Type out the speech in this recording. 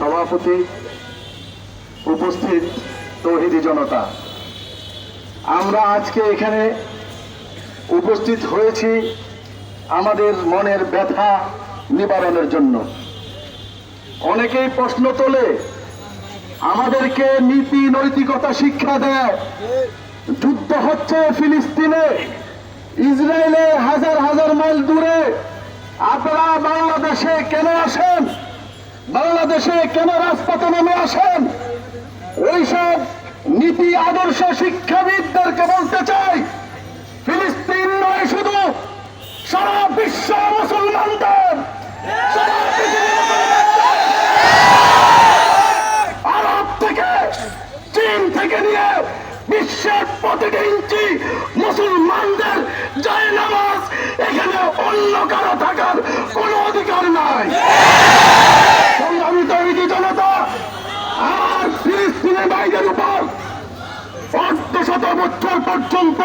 সভাপতি উপস্থিত তৌহিদি জনতা। আমরা আজকে এখানে উপস্থিত হয়েছি আমাদের মনের ব্যথা নিবারণের জন্য। অনেকেই প্রশ্ন তোলে, আমাদেরকে নীতি নৈতিকতা শিক্ষা দেয়, যুদ্ধ হচ্ছে ফিলিস্তিনে, ইসরায়েলে হাজার হাজার মাইল দূরে, আপনারা বাংলাদেশে কেন আসেন? বাংলাদেশে কেন রাজপথে নেমে আসেন? ওইসব নীতি, আদর্শ শিক্ষাবিদদেরকে বলতে চাই। ফিলিস্তিন নয় শুধু, সারা বিশ্ব মুসলমানদের। আরব থেকে, চীন থেকে নিয়ে বিশ্বের প্রতিটি ইঞ্চি মুসলমানদের জয় নামাজ এখানে অন্য কারও থাকার শত বছর পর্যন্ত